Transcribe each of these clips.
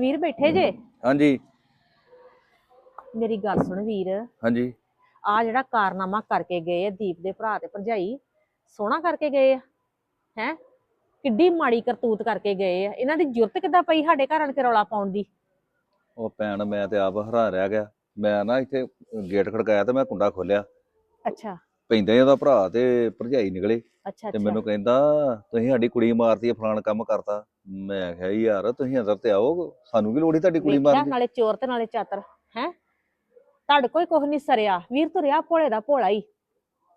ਵੀਰ ਬੈਠੇ ਜੇ? ਹਾਂਜੀ। ਮੇਰੀ ਗੱਲ ਸੁਣ ਵੀਰ। ਹਾਂਜੀ। ਆ ਜਿਹੜਾ ਕਾਰਨਾਮਾ ਕਰਕੇ ਗਏ ਆ ਦੀਪ ਦੇ ਭਰਾ ਤੇ ਭਰਜਾਈ ਸੋਹਣਾ ਕਰਕੇ ਗਏ ਆ? ਹੈ? ਕਿੱਡੀ ਮਾੜੀ ਕਰਤੂਤ ਕਰਕੇ ਗਏ ਆ? ਇਹਨਾਂ ਦੀ ਜੁਰਤ ਕਿੱਦਾਂ ਪਈ ਸਾਡੇ ਘਰ ਆਣ ਕੇ ਰੌਲਾ ਪਾਉਣ ਦੀ? ਉਹ ਭੈਣ ਮੈਂ ਤੇ ਆਪ ਹੈਰਾਨ ਰਹਿ ਗਿਆ। ਮੈਂ ਨਾ ਇੱਥੇ ਗੇਟ ਖੜਕਾਇਆ ਤੇ ਮੈਂ ਕੁੰਡਾ ਖੋਲਿਆ ਅੱਛਾ। ਪੈਂਦਾ ਹੀ ਉਹਦਾ ਭਰਾ ਤੇ ਭਰਜਾਈ ਨਿਕਲੇ ਅੱਛਾ ਤੇ ਅੱਛਾ। ਮੈਨੂੰ ਕਹਿੰਦਾ ਤੁਸੀਂ ਸਾਡੀ ਕੁੜੀ ਮਾਰਤੀ ਹੈ ਫਲਾਣ ਕੰਮ ਕਰਤਾ। ਮੈਂ ਕਿਹਾ ਯਾਰ ਤੁਸੀਂ ਅੰਦਰ ਤੇ ਆਓ ਸਾਨੂੰ ਕੀ ਲੋੜ ਤੁਹਾਡੀ ਕੁੜੀ ਵੇਖਿਆ ਮਾਰਨ ਦੀ। ਨਾਲੇ ਚੋਰ ਤੇ ਨਾਲੇ ਚਾਤਰ ਹੈ? ਤੁਹਾਡੇ ਕੋਈ ਕੁਝ ਨਹੀਂ ਸਰਿਆ। ਵੀਰ ਤੁਰਿਆ ਭੋਲੇ ਦਾ ਭੋਲਾ ਹੀ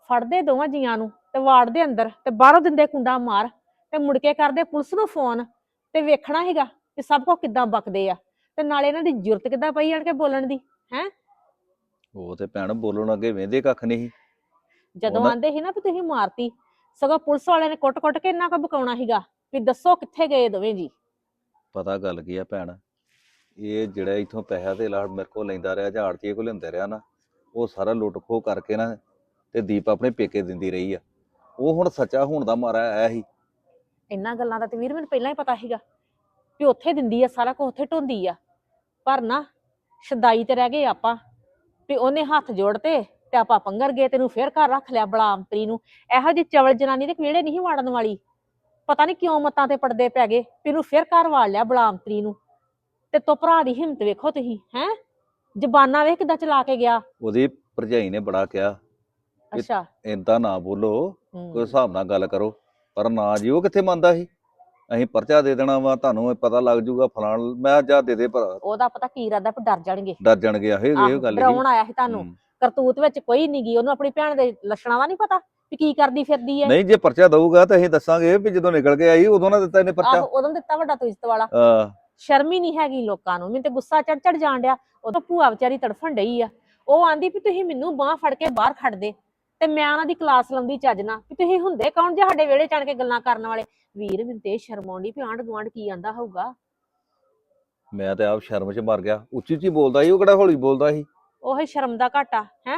ਫੜਦੇ ਦੋਵਾਂ ਜੀਆਂ ਨੂੰ ਤੇ ਵਾੜਦੇ ਅੰਦਰ ਤੇ ਬਾਹਰੋਂ ਦਿੰਦੇ ਕੁੰਡਾ ਮਾਰ ਤੇ ਮੁੜ ਕੇ ਕਰਦੇ ਪੁਲਿਸ ਨੂੰ ਫੋਨ ਤੇ ਵੇਖਣਾ ਹੈਗਾ ਕਿ ਸਭ ਕੁਝ ਕਿੱਦਾਂ ਬਕਦੇ ਆ ਤੇ ਨਾਲੇ ਇਹਨਾਂ ਦੀ ਜੁਰਤ ਕਿੱਦਾਂ ਪਈ ਆਣ ਕੇ ਬੋਲਣ ਦੀ ਉਹ ਤੇ ਭੈਣ ਬੋਲਣ ਅੱਗੇ ਵੇਂਦੇ ਕੱਖ ਨਹੀਂ। ਜਦੋਂ ਆਂਦੇ ਸੀ ਨਾ ਵੀ ਤੁਸੀਂ ਮਾਰਤੀ ਸਗੋਂ ਪੁਲਿਸ ਵਾਲਿਆਂ ਨੇ ਕੁੱਟ-ਕੁੱਟ ਕੇ ਇੰਨਾ ਕੁ ਬਕਾਉਣਾ ਸੀਗਾ ਵੀ ਦੱਸੋ ਕਿੱਥੇ ਗਏ ਦੋਵੇਂ ਜੀ। ਪਤਾ ਗੱਲ ਕੀ ਆ ਭੈਣ ਇਹ ਜਿਹੜਾ ਇਥੋਂ ਪੈਸਾ ਤੇ ਲਾੜ ਮੇਰੇ ਕੋਲ ਲੈਂਦਾ ਰਿਹਾ ਜਾਂ ਆੜਤੀਏ ਕੋਲ ਲੈਂਦਾ ਰਿਹਾ ਨਾ ਉਹ ਸਾਰਾ ਲੁੱਟ ਖੋਹ ਕਰਕੇ ਨਾ ਤੇ ਦੀਪ ਆਪਣੇ ਪੇਕੇ ਦਿੰਦੀ ਰਹੀ ਆ। ਉਹ ਹੁਣ ਸੱਚਾ ਹੋਣ ਦਾ ਮਾਰਾ ਆਇਆ ਸੀ। ਇੰਨਾ ਗੱਲਾਂ ਦਾ ਤੇ ਵੀਰ ਮੈਨੂੰ ਪਹਿਲਾਂ ਹੀ ਪਤਾ ਸੀਗਾ ਵੀ ਉੱਥੇ ਦਿੰਦੀ ਆ ਸਾਰਾ ਕੁਝ ਉੱਥੇ ਢੋਂਦੀ ਆ। ਪਰ ਨਾ ਸ਼ਦਾਈ ਤੇ ਰਹਿ ਗਏ ਆਪਾਂ ਵੀ ਉਹਨੇ ਹੱਥ ਜੋੜਤੇ ਤੇ ਆਪਾਂ ਪੰਗਰ ਗਏ ਤੈਨੂੰ ਫੇਰ ਘਰ ਰੱਖ ਲਿਆ ਬਲਾਮਤਰੀ ਨੂੰ। ਇਹੋ ਜਿਹੀ ਚਵਲ ਜਨਾਨੀ ਦੇ ਕਿਹੜੇ ਨਹੀਂ ਵਾੜਨ ਵਾਲੀ। ਪਤਾ ਨਹੀਂ ਕਿਉਂ ਮਤਾਂ ਤੇ ਪੜਦੇ ਪੈ ਗਏ ਇਹਨੂੰ ਫੇਰ ਘਰ ਵਾੜ ਲਿਆ ਬਲਾਮਤਰੀ ਨੂੰ। ਤੇ ਤੋ ਭਰਾ ਦੀ ਹਿੰਮਤ ਵੇਖੋ ਤੁਸੀਂ ਹੈ? ਜ਼ਬਾਨਾਂ ਵੇਖ ਕਿੱਦਾਂ ਚਲਾ ਕੇ ਗਿਆ। ਉਹਦੀ ਭਰਜਾਈ ਨੇ ਬੜਾ ਕਿਹਾ ਅੱਛਾ। ਏਦਾਂ ਨਾ ਬੋਲੋ ਹੂੰ। ਕੋਈ ਹਿਸਾਬ ਨਾਲ ਗੱਲ ਕਰੋ। ਪਰ ਨਾ ਜੀ ਉਹ ਕਿੱਥੇ ਮੰਨਦਾ ਸੀ? ਅਸੀਂ ਪਰਚਾ ਦੇ ਦੇਣਾ ਵਾ ਤੁਹਾਨੂੰ ਇਹ ਪਤਾ ਲੱਗ ਜੂਗਾ ਫਲਾਣ ਮੈਂ ਜਾ ਦੇ ਦੇ ਭਰਾ। ਉਹਦਾ ਪਤਾ ਕੀ ਇਰਾਦਾ ਵੀ ਡਰ ਜਾਣਗੇ। ਡਰ ਜਾਣਗੇ ਇਹ ਇਹ ਗੱਲ ਡਰਾਉਣ ਆਇਆ ਸੀ ਤੁਹਾਨੂੰ। ਹੂੰ। ਕਰਤੂਤ ਵਿੱਚ ਕੋਈ ਨਹੀਂ ਗਈ ਉਹਨੂੰ ਆਪਣੀ ਭੈਣ ਦੇ ਲੱਛਣਾਂ ਦਾ ਨਹੀਂ ਪਤਾ ਵੀ ਕੀ ਕਰਦੀ ਫਿਰਦੀ ਹੈ ਨਹੀਂ ਜੇ ਪਰਚਾ ਦਊਗਾ ਤਾਂ ਅਸੀਂ ਦੱਸਾਂਗੇ ਵੀ ਜਦੋਂ ਨਿਕਲ ਕੇ ਆਈ ਉਦੋਂ ਨਾ ਦਿੱਤਾ ਇਹਨੇ ਪਰਚਾ। ਆਹੋ ਉਦੋਂ ਦਿੱਤਾ ਵੱਡਾ ਤੂੰ ਇੱਜ਼ਤ ਵਾਲਾ। ਆ ਸ਼ਰਮ ਹੀ ਨਹੀਂ ਹੈਗੀ ਲੋਕਾਂ ਨੂੰ ਮੈਨੂੰ ਤੇ ਗੁੱਸਾ ਚੜ ਚੜ ਜਾਣ ਡਿਆ ਉਦੋਂ ਭੂਆ ਵਿਚਾਰੀ ਤੜਫਣ ਡਈ ਆ। ਉਹ ਆਂਦੀ ਵੀ ਤੁਸੀਂ ਮੈਨੂੰ ਬਾਹ ਫੜ ਕੇ ਬਾਹਰ ਖੜ ਦੇ ਤੇ ਮੈਂ ਉਹਨਾਂ ਦੀ ਕਲਾਸ ਲਾਉਂਦੀ ਚੱਜ ਨਾਲ ਵੀ ਤੁਸੀਂ ਹੁੰਦੇ ਕੌਣ ਜੇ ਸਾਡੇ ਵਿਹੜੇ ਚੜ ਕੇ ਗੱਲਾਂ ਕਰਨ ਵਾਲੇ? ਵੀਰ ਮੈਨੂੰ ਤੇ ਸ਼ਰਮ ਆਉਂਦੀ ਵੀ ਆਂਢ ਗੁਆਂਢ ਕੀ ਆਂਦਾ ਹੋਊਗਾ। ਮੈਂ ਤੇ ਆਪ ਸ਼ਰਮ 'ਚ ਮਰ ਗਿਆ ਉੱਚੀ ਉੱਚੀ ਬੋਲਦਾ ਸੀ ਉਹ ਕਿਹੜਾ ਹੌਲੀ ਬੋਲਦਾ ਸੀ? ਉਹੀ ਸ਼ਰਮ ਦਾ ਘਾਟਾ ਹੈ?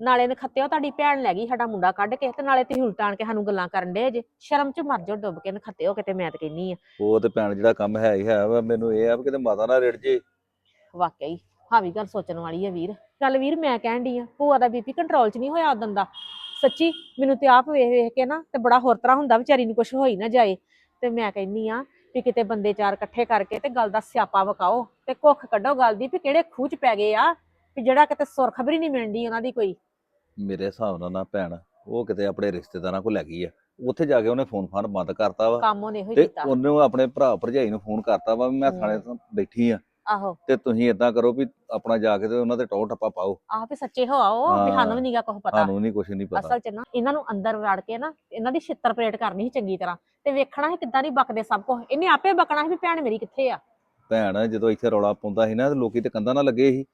ਨਾਲੇ ਨਖੱਤਿਓ ਤੁਹਾਡੀ ਭੈਣ ਲੈ ਗਈ ਸਾਡਾ ਮੁੰਡਾ ਕੱਢ ਕੇ ਤੇ ਨਾਲੇ ਤੁਸੀਂ ਉਲਟਾਂ ਆਣ ਕੇ ਸਾਨੂੰ ਗੱਲਾਂ ਕਰਨ ਦੇ ਜੇ। ਸ਼ਰਮ ਚ ਮਰ ਜਾਓ ਡੁੱਬ ਕੇ ਨਖੱਤਿਓ ਕਿਤੇ ਮੈਂ ਤਾਂ ਕਹਿੰਨੀ ਆ। ਉਹ ਤੇ ਭੈਣ ਜਿਹੜਾ ਕੰਮ ਹੈ ਹੀ ਹੈ ਵਾ ਮੈਨੂੰ ਇਹ ਆ ਵੀ ਕਿਤੇ ਮਾਤਾ ਨਾ ਰਿੜ ਜੇ। ਵਾਕਈ ਹਾਂ ਵੀ ਗੱਲ ਸੋਚਣ ਵਾਲੀ ਹੈ ਵੀਰ। ਚੱਲ ਵੀਰ ਮੈਂ ਕਹਿਣ ਡਈ ਆ ਭੂਆ ਦਾ ਬੀਪੀ ਕੰਟਰੋਲ 'ਚ ਨਹੀਂ ਹੋਇਆ ਉਦੋਂ ਦਾ। ਸੱਚੀ ਮੈਨੂੰ ਤੇ ਆਪ ਵੇਖ ਵੇਖ ਕੇ ਨਾ ਤੇ ਬੜਾ ਹੋਰ ਤਰ੍ਹਾਂ ਹੁੰਦਾ ਵਿਚਾਰੀ ਨੂੰ ਕੁਝ ਹੋਈ ਨਾ ਜਾਏ। ਤੇ ਮੈਂ ਕਹਿੰਨੀ ਆ ਵੀ ਕਿਤੇ ਬੰਦੇ ਚਾਰ ਇਕੱਠੇ ਕਰਕੇ ਤੇ ਗੱਲ ਦਾ ਸਿਆਪਾ ਵਕਾਓ ਤੇ ਕੁੱਖ ਕੱਢੋ ਗੱਲ ਦੀ ਵੀ ਕਿਹੜੇ ਖੂਹ 'ਚ ਪੈ ਗਏ ਆ। ਵੀ ਜਿਹੜਾ ਕਿਤੇ ਸੁਰ ਖਬਰੀ ਨਹੀਂ ਮਿਲਦੀ ਉਹਨਾਂ ਦੀ ਕੋਈ। ਮੇਰੇ ਹਿਸਾਬ ਨਾਲ ਨਾ ਭੈਣ ਉਹ ਕਿਤੇ ਆਪਣੇ ਰਿਸ਼ਤੇਦਾਰਾਂ ਕੋਲ ਲੈ ਗਈ ਆ। ਉੱਥੇ ਜਾ ਕੇ ਉਹਨੇ ਫੋਨ ਫਾਨ ਬੰਦ ਕਰਤਾ ਵਾ। ਕੰਮ ਉਹਨੇ ਹੋਈ ਤੇ ਕੀਤਾ। ਉਹਨੇ ਆਪਣੇ ਭਰਾ ਭਰਜਾਈ ਨੂੰ ਫੋਨ ਕਰਤਾ ਵਾ ਵੀ ਮੈਂ। ਥਾਣੇ ਤੋਂ ਬੈਠੀ ਆ। ਆਹੋ। ਤੇ ਤੁਸੀਂ ਇਦਾਂ ਕਰੋ ਵੀ ਆਪਣਾ ਜਾ ਕੇ ਤੇ ਉਹਨਾਂ ਤੇ ਟੌਰ ਟੱਪਾ ਪਾਓ। ਆਹ ਵੀ ਸੱਚੇ ਹੋ ਆਓ ਵੀ ਹਾਂ। ਸਾਨੂੰ ਵੀ ਨੀਗਾ ਕੁਝ ਪਤਾ। ਸਾਨੂੰ ਨਹੀਂ ਕੁਝ ਨਹੀਂ ਪਤਾ। ਅਸਲ 'ਚ ਨਾ ਇਹਨਾਂ ਨੂੰ ਅੰਦਰ ਵੜ ਕੇ ਨਾ ਇਹਨਾਂ ਦੀ ਛਿੱਤਰ ਪਰੇਡ ਕਰਨੀ ਸੀ ਚੰਗੀ ਤਰ੍ਹਾਂ। ਤੇ ਵੇਖਣਾ ਸੀ ਕਿੱਦਾਂ ਨਹੀਂ ਬਕਦੇ ਸਭ ਕੁਝ ਇਹਨੇ ਆਪੇ ਬਕਣਾ ਸੀ ਵੀ ਭੈਣ ਮੇਰੀ ਕਿੱਥੇ ਆ? ਭੈਣ ਜਦੋਂ ਇੱਥੇ ਰੌਲਾ ਪਾਉਂਦਾ ਸੀ ਨਾ ਤੇ ਲੋਕੀ ਤੇ ਕੰਧਾਂ ਨਾਲ ਲੱਗੇ ਸੀ।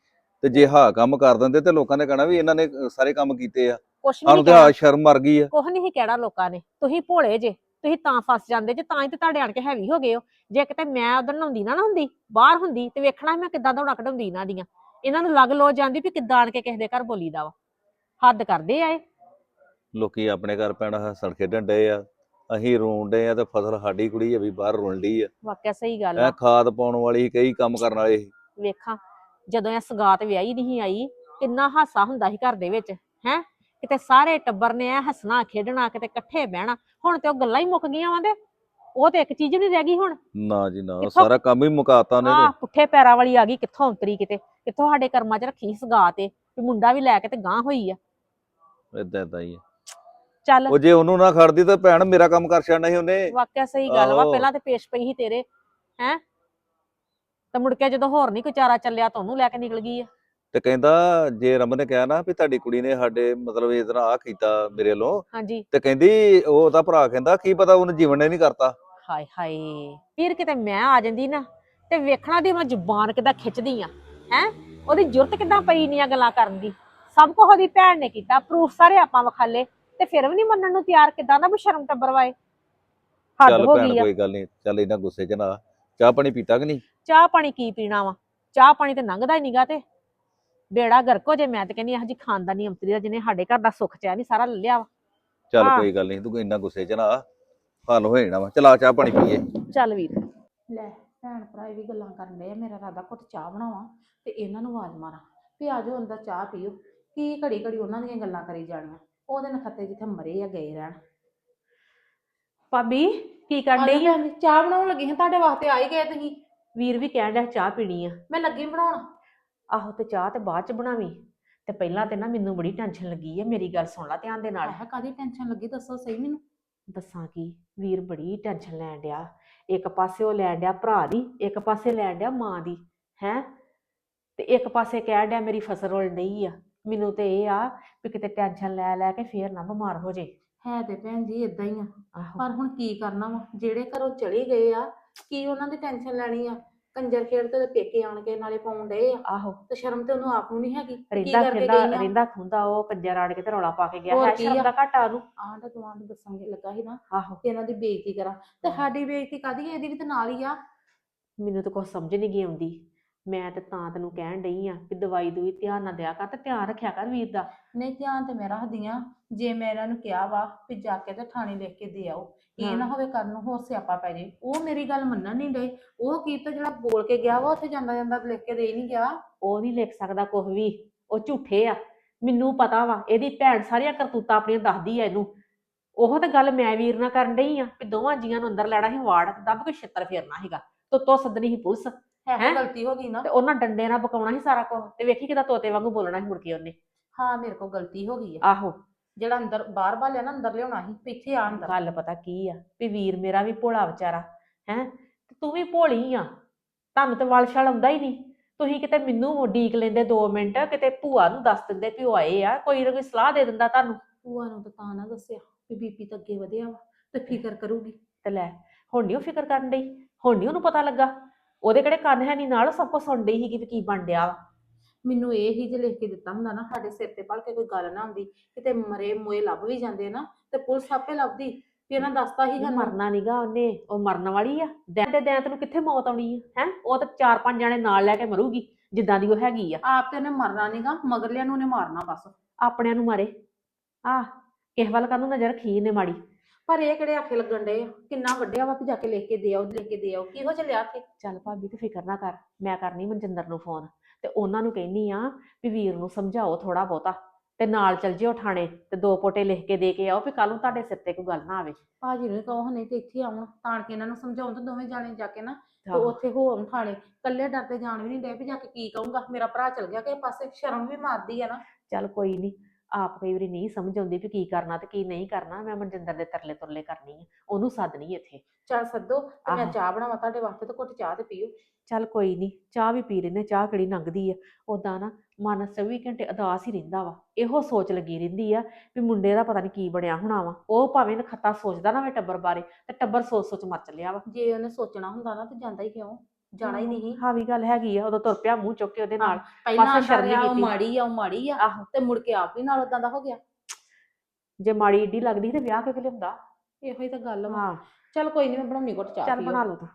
ਤੇ ਜੇ ਹਾਂ ਕੰਮ ਕਰ ਦਿੰਦੇ ਤੇ ਲੋਕਾਂ ਨੇ ਕਹਿਣਾ ਵੀ ਇਹਨਾਂ ਨੇ ਸਾਰੇ ਕੰਮ ਕੀਤੇ ਆ। ਕੁਛ ਸਾਨੂੰ ਨਹੀਂ ਤੇ ਆ ਸ਼ਰਮ ਮਰ ਗਈ ਆ। ਕੁਛ ਨਹੀਂ ਕਿਹੜਾ ਲੋਕਾਂ ਨੇ। ਤੁਸੀਂ ਭੋਲੇ ਜੇ ਤੁਸੀਂ ਤਾਂ ਫਸ ਜਾਂਦੇ ਜੇ ਤਾਂ ਹੀ ਤੇ ਤੁਹਾਡੇ ਆਣ ਕੇ ਹੈਵੀ ਹੋ ਗਏ ਹੋ। ਜੇ ਕਿਤੇ ਮੈਂ ਉਧਰ ਨਹਾਉਂਦੀ ਨਾ ਨਾ ਹੁੰਦੀ ਬਾਹਰ ਹੁੰਦੀ ਤੇ ਵੇਖਣਾ ਸੀ ਮੈਂ ਕਿੱਦਾਂ ਦੌੜਾ ਕਢਾਉਂਦੀ ਇਹਨਾਂ ਦੀਆਂ। ਇਹਨਾਂ ਨੂੰ ਲੱਗ ਲੋ ਜਾਂਦੀ ਵੀ ਕਿੱਦਾਂ ਆਣ ਕੇ ਕਿਸੇ ਦੇ ਘਰ ਬੋਲੀਦਾ ਵਾ। ਹੱਦ ਕਰਦੇ ਆ ਇਹ। ਲੋਕੀ ਆਪਣੇ ਘਰ ਪੈਣਾ ਹੱਸਣ ਖੇਡਣ ਡਏ ਆ। ਅਸੀਂ ਰੋਣ ਡਏ ਆ ਤੇ ਫਸਲ ਸਾਡੀ ਕੁੜੀ ਆ ਵੀ ਬਾਹਰ ਰੋਣ ਡਈ ਆ। ਵਾਕਿਆ ਸਹੀ ਗੱਲ ਐ ਆ ਖਾਦ ਪਾਉਣ ਵਾਲੀ ਸੀ, ਕਈ ਕੰਮ ਕਰਨ ਵਾਲੇ ਸੀ। ਵੇਖਾਂ ਜਦੋਂ ਇਹ ਸਗਾਤ ਵਿਆਹੀ ਨਹੀਂ ਆਈ ਕਿੰਨਾ ਹਾਸਾ ਹੁੰਦਾ ਸੀ ਘਰ ਦੇ ਵਿੱਚ ਹੈ? ਕਿਤੇ ਸਾਰੇ ਟੱਬਰ ਨੇ ਐ ਹੱਸਣਾ ਖੇਡਣਾ ਕਿਤੇ ਇਕੱਠੇ ਬਹਿਣਾ ਹੁਣ ਤੇ ਉਹ ਗੱਲਾਂ ਹੀ ਮੁੱਕ ਗਈਆਂ ਵਾਂ ਤੇ। ਉਹ ਤੇ ਇੱਕ ਚੀਜ਼ ਨਹੀਂ ਰਹਿ ਗਈ ਹੁਣ। ਨਾ ਜੀ ਨਾ ਕਿੱਥੋਂ- ਸਾਰਾ ਕੰਮ ਹੀ ਮੁਕਾਤਾ ਨੇ ਆ ਪੁੱਠੇ ਪੈਰਾਂ ਵਾਲੀ ਆ ਗਈ ਕਿੱਥੋਂ ਉਤਰੀ ਕਿਤੇ? ਕਿੱਥੋਂ ਸਾਡੇ ਕਰਮਾਂ 'ਚ ਰੱਖੀ ਸਗਾਤ ਤੇ ਵੀ ਮੁੰਡਾ ਵੀ ਲੈ ਕੇ ਤੇ ਗਾਂ ਹੋਈ ਆ। ਇਦਾਂ ਇਦਾਂ ਹੀ ਆ। ਚੱਲ। ਉਹ ਜੇ ਉਹਨੂੰ ਨਾ ਖੜਦੀ ਤਾਂ ਭੈਣ ਮੇਰਾ ਕੰਮ ਕਰ ਛੱਡਣਾ ਸੀ ਉਹਨੇ। ਵਾਕਿਆ ਸਹੀ ਗੱਲ ਵਾ ਆਹੋ। ਪਹਿਲਾਂ ਤੇ ਪੇਸ਼ ਪਈ ਸੀ ਤੇਰੇ ਹੈ? ਤੇ ਮੁੜ ਕੇ ਜਦੋਂ ਹੋਰ ਨਹੀਂ ਕੋਈ ਚਾਰਾ ਚੱਲਿਆ ਤਾਂ ਉਹਨੂੰ ਲੈ ਕੇ ਨਿਕਲ ਗਈ ਆ। ਤੇ ਕਹਿੰਦਾ ਜੇ ਰਮਨ ਨੇ ਕਿਹਾ ਨਾ ਵੀ ਤੁਹਾਡੀ ਕੁੜੀ ਨੇ ਸਾਡੇ ਮਤਲਬ ਇਸ ਤਰ੍ਹਾਂ ਆ ਕੀਤਾ ਮੇਰੇ ਵੱਲੋਂ ਹਾਂਜੀ। ਤੇ ਕਹਿੰਦੀ ਉਹ ਉਹਦਾ ਭਰਾ ਕਹਿੰਦਾ ਕੀ ਪਤਾ ਉਹਨੇ ਜੀਵਨ ਨੇ ਨਹੀਂ ਕਰਤਾ। ਹਾਏ ਹਾਏ ਫਿਰ ਕਿਤੇ ਮੈਂ ਆ ਜਾਂਦੀ ਨਾ ਤੇ ਵੇਖਣਾ ਦੀ ਮੈਂ ਜ਼ੁਬਾਨ ਕਿੱਦਾਂ ਖਿੱਚਦੀ ਆ ਹੈ? ਉਹਦੀ ਜੁਰਤ ਕਿੱਦਾਂ ਪਈ ਨੀਆਂ ਗੱਲਾਂ ਕਰਨ ਦੀ? ਸਭ ਕੁਝ ਉਹਦੀ ਭੈਣ ਨੇ ਕੀਤਾ ਪ੍ਰੂਫ ਸਾਰੇ ਆਪਾਂ ਵਿਖਾਲੇ ਤੇ ਫਿਰ ਵੀ ਨਹੀਂ ਮੰਨਣ ਨੂੰ ਤਿਆਰ ਕਿਦਾਂ ਦਾ ਬਸ਼ਰਮ ਟੱਬਰ ਵਾਏ? ਹੱਦ ਚੱਲ ਹੋ ਭੈਣ ਗਈ ਆ। ਕੋਈ ਗੱਲ ਨਹੀਂ ਚੱਲ ਇਹਨਾਂ ਗੁੱਸੇ 'ਚ ਨਾ ਚਾਹ ਪਾਣੀ ਪੀਤਾ ਕਿ ਨਹੀਂ? ਚਾਹ ਪਾਣੀ ਕੀ ਪੀਣਾ ਵਾ? ਚਾਹ ਪਾਣੀ ਤੇ ਲੰਘਦਾ ਹੀ ਨੀਗਾ ਤੇ। ਬੇੜਾ ਗਰਕੋ ਜੇ ਮੈਂ ਤੇ ਕਹਿੰਦੀ ਇਹੋ ਜੀ ਖਾਨਦਾਨੀ ਅੰਤਰੀ ਦਾ ਜਿਹਨੇ ਸਾਡੇ ਘਰ ਦਾ ਸੁੱਖ ਚੈਨ ਨਹੀਂ ਸਾਰਾ ਲੈ ਲਿਆ ਵਾ। ਚੱਲ ਹਾਂ। ਕੋਈ ਗੱਲ ਨਹੀਂ ਤੂੰ ਇੰਨਾ ਗੁੱਸੇ 'ਚ ਨਾ ਹੱਲ ਹੋ ਜਾਣਾ ਵਾ। ਚਲਾ ਚਾਹ ਪਾਣੀ ਪੀਏ। ਚੱਲ ਵੀਰ। ਲੈ ਭੈਣ ਭਰਾ ਇਹ ਵੀ ਗੱਲਾਂ ਕਰਨ ਡਏ ਆ ਮੇਰਾ ਰਾਦਾ ਘੁੱਟ ਚਾਹ ਬਣਾਵਾਂ ਤੇ ਇਹਨਾਂ ਨੂੰ ਆਵਾਜ਼ ਮਾਰਾਂ। ਵੀ ਆ ਜਾਓ ਅੰਦਰ ਚਾਹ ਪੀਓ। ਕੀ ਘੜੀ ਘੜੀ ਉਹਨਾਂ ਦੀਆਂ ਗੱਲਾਂ ਕਰੀ ਜਾਣੀਆਂ? ਉਹਦੇ ਨਖੱਤੇ ਜਿੱਥੇ ਮਰੇ ਆ ਗਏ ਰਹਿਣ। ਭਾਬੀ ਕੀ ਕਰਨ ਆ ਡਈ ਆ? ਚਾਹ ਬਣਾਉਣ ਲੱਗੀ ਹਾਂ ਤੁਹਾਡੇ ਵਾਸਤੇ ਆ ਹੀ ਗਏ ਤੁਸੀਂ। ਵੀਰ ਵੀ ਕਹਿਣ ਡਿਆ ਚਾਹ ਪੀਣੀ ਆ। ਮੈਂ ਲੱਗੀ ਬਣਾਉਣ। ਆਹੋ ਤੇ ਚਾਹ ਤੇ ਬਾਅਦ ਚ ਬਣਾਵੀਂ। ਤੇ ਪਹਿਲਾਂ ਤੇ ਨਾ ਮੈਨੂੰ ਬੜੀ ਟੈਨਸ਼ਨ ਲੱਗੀ ਆ ਮੇਰੀ ਗੱਲ ਸੁਣ ਲੈ ਧਿਆਨ ਦੇ ਨਾਲ। ਆਹ ਕਾਦੀ ਟੈਨਸ਼ਨ ਲੱਗੀ? ਦੱਸੋ ਸਹੀ ਮੈਨੂੰ। ਦੱਸਾਂ ਕੀ? ਵੀਰ ਬੜੀ ਟੈਨਸ਼ਨ ਲੈਣ ਡਿਆ। ਇੱਕ ਪਾਸੇ ਉਹ ਲੈਣ ਡਿਆ ਭਰਾ ਦੀ ਇੱਕ ਪਾਸੇ ਲੈਣ ਡਿਆ ਮਾਂ ਦੀ ਹੈ? ਤੇ ਇੱਕ ਪਾਸੇ ਕਹਿਣ ਡਿਆ ਮੇਰੀ ਫਸਲ ਰੋਲ ਨਹੀਂ ਆ। ਮੈਨੂੰ ਤੇ ਇਹ ਆ ਵੀ ਕਿਤੇ ਟੈਨਸ਼ਨ ਲੈ ਲੈ ਕੇ ਫੇਰ ਨਾ ਬਿਮਾਰ ਹੋ ਜੇ। ਹੈ ਤੇ ਭੈਣ ਜੀ ਇਦਾਂ ਹੀ ਆ। ਆਹੋ। ਪਰ ਹੁਣ ਕੀ ਕਰਨਾ ਵਾ? ਜਿਹੜੇ ਘਰੋਂ ਚਲੇ ਗਏ ਆ ਕੀ ਉਹਨਾਂ ਦੀ ਟੈਨਸ਼ਨ ਲੈਣੀ ਆ? ਕੰਜਰ ਖੇਡ ਤੇ ਪੇਕੇ ਆਣ ਕੇ ਨਾਲੇ ਪਾਉਣ ਡਏ ਆ। ਆਹੋ। ਤੇ ਸ਼ਰਮ ਤੇ ਉਹਨੂੰ ਆਪ ਨੂੰ ਨਹੀਂ ਹੈਗੀ। ਕੀ ਰਹਿੰਦਾ ਕਰਕੇ ਖਿੰਦਾ ਗਈ ਆ? ਰਹਿੰਦਾ ਖੁੰਦਾ ਉਹ ਕੰਜਰ ਆੜ ਕੇ ਤੇ ਰੌਲਾ ਪਾ ਕੇ ਗਿਆ ਹੋਰ ਹੈ ਕੀ ਸ਼ਰਮ ਆ? ਦਾ ਘਾਟਾ ਉਹਨੂੰ। ਆਂਢ ਗੁਆਂਢ ਦੱਸਾਂਗੇ ਲੱਗਾ ਸੀ ਨਾ ਆਹੋ। ਕਿ ਇਹਨਾਂ ਦੀ ਬੇਇੱਜ਼ਤੀ ਕਰਾਂ। ਤੇ ਸਾਡੀ ਬੇਇੱਜ਼ਤੀ ਕਾਦੀ ਇਹਦੀ ਵੀ ਤੇ ਨਾਲ ਹੀ ਆ। ਮੈਨੂੰ ਤਾਂ ਕੁਝ ਸਮਝ ਨਹੀਂ ਗਈ ਆਉਂਦੀ। ਮੈਂ ਤੇ ਤਾਂ ਤੈਨੂੰ ਕਹਿਣ ਡਈ ਆ ਕਿ ਦਵਾਈ ਦੂਈ ਧਿਆਨ ਨਾਲ ਦਿਆ ਕਰ ਤੇ ਧਿਆਨ ਰੱਖਿਆ ਕਰ ਵੀਰ ਦਾ। ਨਹੀਂ ਧਿਆਨ ਤੇ ਮੈਂ ਰੱਖਦੀ ਆ। ਜੇ ਮੈਂ ਇਹਨਾਂ ਨੂੰ ਕਿਹਾ ਵਾ ਵੀ ਜਾ ਕੇ ਤੇ ਥਾਣੇ ਲਿਖ ਕੇ ਦੇ ਆਓ। ਇਹ ਨਾ ਹਾਂ। ਹੋਵੇ ਕਰਨ ਨੂੰ ਹੋਰ ਸਿਆਪਾ ਪੈ ਜੇ। ਉਹ ਮੇਰੀ ਗੱਲ ਮੰਨਣ ਨਹੀਂ ਡਏ। ਉਹ ਕੀ ਤਾਂ ਜਿਹੜਾ ਬੋਲ ਕੇ ਗਿਆ ਵਾ ਉੱਥੇ ਜਾਂਦਾ ਜਾਂਦਾ ਲਿਖ ਕੇ ਦੇ ਹੀ ਨਹੀਂ ਗਿਆ। ਉਹ ਨਹੀਂ ਲਿਖ ਸਕਦਾ ਕੁਝ ਵੀ। ਉਹ ਝੂਠੇ ਆ। ਮੈਨੂੰ ਪਤਾ ਵਾ ਇਹਦੀ ਭੈਣ ਸਾਰੀਆਂ ਕਰਤੂਤਾਂ ਆਪਣੀਆਂ ਦੱਸਦੀ ਆ ਇਹਨੂੰ। ਉਹ ਤਾਂ ਗੱਲ ਮੈਂ ਵੀਰ ਨਾਲ ਕਰਨ ਡਈ ਆ ਵੀ ਦੋਵਾਂ ਜੀਆਂ ਨੂੰ ਅੰਦਰ ਲੈਣਾ ਸੀ ਵਾੜ ਤੇ ਦੱਬ ਕੇ ਛਿੱਤਰ ਫੇਰਨਾ ਸੀਗਾ। ਤੋਤੋਂ ਸੱਦਣੀ ਸੀ ਪੁਲਿਸ। ਹੈ ਹੈਂ? ਗਲਤੀ ਹੋ ਗਈ ਨਾ। ਤੇ ਉਹਨਾਂ ਡੰਡੇ ਨਾਲ ਬਕਾਉਣਾ ਸੀ ਸਾਰਾ ਕੁਝ ਤੇ ਵੇਖੀ ਕਿਦਾ ਤੋਤੇ ਵਾਂਗੂ ਬੋਲਣਾ ਸੀ ਮੁੜ ਕੇ ਉਹਨੇ। ਹਾਂ ਮੇਰੇ ਕੋਲ ਗਲਤੀ ਹੋ ਗਈ ਆ। ਆਹੋ। ਜਿਹੜਾ ਅੰਦਰ ਬਾਹਰ ਬਾਲਿਆ ਨਾ ਅੰਦਰ ਲਿਆਉਣਾ ਸੀ ਵੀ ਇੱਥੇ ਆ ਅੰਦਰ। ਗੱਲ ਪਤਾ ਕੀ ਆ ਵੀ ਵੀਰ ਮੇਰਾ ਵੀ ਭੋਲਾ ਵਿਚਾਰਾ ਹੈ? ਤੇ ਤੂੰ ਵੀ ਭੋਲੀ ਆ। ਤੁਹਾਨੂੰ ਤੇ ਵਲ ਛਲ ਆਉਂਦਾ ਹੀ ਨਹੀਂ। ਤੁਸੀਂ ਕਿਤੇ ਮੈਨੂੰ ਉਡੀਕ ਲੈਂਦੇ 2 ਮਿੰਟ ਕਿਤੇ ਭੂਆ ਨੂੰ ਦੱਸ ਦਿੰਦੇ ਵੀ ਉਹ ਆਏ ਆ ਕੋਈ ਨਾ ਕੋਈ ਸਲਾਹ ਦੇ ਦਿੰਦਾ ਤੁਹਾਨੂੰ। ਭੂਆ ਨੂੰ ਤਾਂ ਤਾਂ ਨਾ ਦੱਸਿਆ ਵੀ ਬੀਪੀ ਤਾਂ ਅੱਗੇ ਵਧਿਆ ਵਾ ਤੇ ਫਿਕਰ ਕਰੂਗੀ। ਤੇ ਲੈ ਹੁਣ ਨੀ ਉਹ ਫਿਕਰ ਕਰਨ ਡਈ? ਹੁਣ ਨੀ ਉਹਨੂੰ ਪਤਾ ਲੱਗਾ? ਉਹਦੇ ਕਿਹੜੇ ਕੰਨ ਹੈ ਨਹੀਂ ਨਾਲ ਸਭ ਕੁਝ ਸੁਣ ਡਈ ਸੀਗੀ ਵੀ ਕੀ ਬਣ ਡਿਆ ਵਾ। ਮੈਨੂੰ ਇਹ ਹੀ ਜੇ ਲਿਖ ਕੇ ਦਿੱਤਾ ਹੁੰਦਾ ਨਾ ਸਾਡੇ ਸਿਰ ਤੇ ਭਲ ਕੇ ਕੋਈ ਗੱਲ ਨਾ ਹੁੰਦੀ ਕਿਤੇ ਮਰੇ ਮੋਏ ਲੱਭ ਵੀ ਜਾਂਦੇ ਨਾ ਤੇ ਪੁਲਿਸ ਆਪੇ ਲੱਭਦੀ ਵੀ ਇਹਨਾਂ ਦੱਸਤਾ ਹੀ ਸਾਨੂੰ। ਮਰਨਾ ਨੀਗਾ ਉਹਨੇ ਉਹ ਮਰਨ ਵਾਲੀ ਆ। ਦੈਂ ਦੇ ਦੈਂ ਤੈਨੂੰ ਕਿੱਥੇ ਮੌਤ ਆਉਣੀ ਆ ਹੈ? ਉਹ ਤਾਂ ਚਾਰ ਪੰਜ ਜਣੇ ਨਾਲ ਲੈ ਕੇ ਮਰੂਗੀ ਜਿੱਦਾਂ ਦੀ ਉਹ ਹੈਗੀ ਆ। ਆਪ ਤੇ ਉਹਨੇ ਮਰਨਾ ਨਹੀਂਗਾ ਮਗਰਲਿਆਂ ਨੂੰ ਉਹਨੇ ਮਾਰਨਾ ਬਸ। ਆਪਣਿਆਂ ਨੂੰ ਮਾਰੇ। ਆ ਕਿਸੇ ਵੱਲ ਕਾਹਨੂੰ ਨਜ਼ਰ ਰੱਖੀ ਇਹਨੇ ਮਾੜੀ। ਪਰ ਇਹ ਕਿਹੜੇ ਆਖੇ ਲੱਗਣ ਆ? ਕਿੰਨਾ ਵੱਡਿਆ ਵਾ ਵੀ ਜਾ ਕੇ ਲਿਖ ਕੇ ਦੇ ਆਓ ਲਿਖ ਕੇ ਦੇ ਆਓ ਕਿਹੋ ਚੱਲਿਆ ਇੱਥੇ ਚੱਲ ਭਾਬੀ ਤੂੰ ਫਿਕਰ ਨਾ ਕਰ ਮੈਂ ਕਰਨੀ ਮਨਜਿੰਦਰ ਨੂੰ ਫੋਨ ਤੇ ਉਹਨਾਂ ਨੂੰ ਕਹਿਨੀ ਆ ਵੀ ਵੀਰ ਨੂੰ ਸਮਝਾਓ ਥੋੜਾ ਬਹੁਤਾ ਤੇ ਨਾਲ ਚੱਲ ਜਿਓ ਥਾਣੇ ਤੇ ਦੋ ਪੋਟੇ ਲਿਖ ਕੇ ਦੇ ਕੇ ਆਓ ਵੀ ਕੱਲ ਨੂੰ ਤੁਹਾਡੇ ਸਿਰ ਤੇ ਕੋਈ ਗੱਲ ਨਾ ਆਵੇ। ਭਾਜੀ ਨੂੰ ਕਹੋ ਨਹੀਂ ਤੇ ਇੱਥੇ ਆਉਣ ਤਾਣ ਕੇ ਇਹਨਾਂ ਨੂੰ ਸਮਝਾਉਣ ਤੇ ਦੋਵੇਂ ਜਾਣੇ ਜਾ ਕੇ ਨਾ ਤੇ ਆਹੋ। ਉੱਥੇ ਹੋ ਆਉਣ ਥਾਣੇ। ਕੱਲੇ ਡਰਦੇ ਜਾਣ ਵੀ ਨਹੀਂ ਡੇ ਵੀ ਜਾ ਕੇ ਕੀ ਕਹੂੰਗਾ। ਮੇਰਾ ਭਰਾ ਚਲ ਗਿਆ ਕਿਸੇ ਪਾਸੇ ਸ਼ਰਮ ਵੀ ਮਾਰਦੀ ਆ ਨਾ। ਚੱਲ ਕੋਈ ਨਹੀਂ ਆਪ ਕਈ ਵਾਰੀ ਨਹੀਂ ਸਮਝ ਆਉਂਦੀ ਵੀ ਕੀ ਕਰਨਾ ਤੇ ਕੀ ਨਹੀਂ ਕਰਨਾ ਮੈਂ ਮਨਜਿੰਦਰ ਦੇ ਤਰਲੇ ਤੁਰਲੇ ਕਰਨੀ ਆ। ਉਹਨੂੰ ਸੱਦਣੀ ਇੱਥੇ। ਚੱਲ ਸੱਦੋ ਤੇ ਮੈਂ ਆਹੋ। ਚਾਹ ਬਣਾਵਾਂ ਤੁਹਾਡੇ ਵਾਸਤੇ ਤੇ ਘੁੱਟ ਚਾਹ ਤੇ ਪੀਓ। ਚੱਲ ਕੋਈ ਨਹੀਂ ਚਾਹ ਵੀ ਪੀ ਲੈਨੇ ਚਾਹ ਕਿਹੜੀ ਲੰਘਦੀ ਆ। ਉਦਾਂ ਨਾ ਮਨ 24 ਘੰਟੇ ਉਦਾਸ ਹੀ ਰਹਿੰਦਾ ਵਾ ਇਹੋ ਸੋਚ ਲੱਗੀ ਰਹਿੰਦੀ ਆ ਵੀ ਮੁੰਡੇ ਦਾ ਪਤਾ ਨਹੀਂ ਕੀ ਬਣਿਆ ਹੋਣਾ ਵਾ। ਉਹ ਭਾਵੇਂ ਨਖੱਤਾ ਸੋਚਦਾ ਨਾ ਵੇ ਟੱਬਰ ਬਾਰੇ ਤੇ ਟੱਬਰ ਸੋਚ ਸੋਚ ਮਰ ਚੱਲਿਆ ਵਾ। ਜੇ ਉਹਨੇ ਸੋਚਣਾ ਹੁੰਦਾ ਨਾ ਤੇ ਜਾਂਦਾ ਹੀ ਕਿਉਂ? ਜਾਣਾ ਹੀ ਨਹੀਂ। ਹਾਂ ਵੀ ਗੱਲ ਹੈਗੀ ਆ ਉਦੋਂ ਤੁਰ ਪਿਆ ਮੂੰਹ ਚੁੱਕ ਕੇ ਉਹਦੇ ਨਾਲ। ਪਹਿਲਾਂ ਪਾਸੇ ਸ਼ਰਮ ਉਹ ਕੀਤੀ। ਮਾੜੀ ਆ ਉਹ ਮਾੜੀ ਆ ਆਹੋ। ਤੇ ਮੁੜ ਕੇ ਆਪ ਵੀ ਨਾਲ ਉਦਾਂ ਦਾ ਹੋ ਗਿਆ। ਜੇ ਮਾੜੀ ਏਡੀ ਲੱਗਦੀ ਤੇ ਵਿਆਹ ਕਿਉਂ ਲਿਆਉਂਦਾ? ਇਹੋ ਹੀ ਤਾਂ ਗੱਲ ਵਾ। ਹਾਂ। ਚੱਲ ਕੋਈ ਨਹੀਂ ਮੈਂ ਬਣਾਉਣੀ ਘੁੱਟ ਚਾਹ ਚੱਲ ਪੀਓ। ਬਣਾ ਲਓ ਤੂੰ।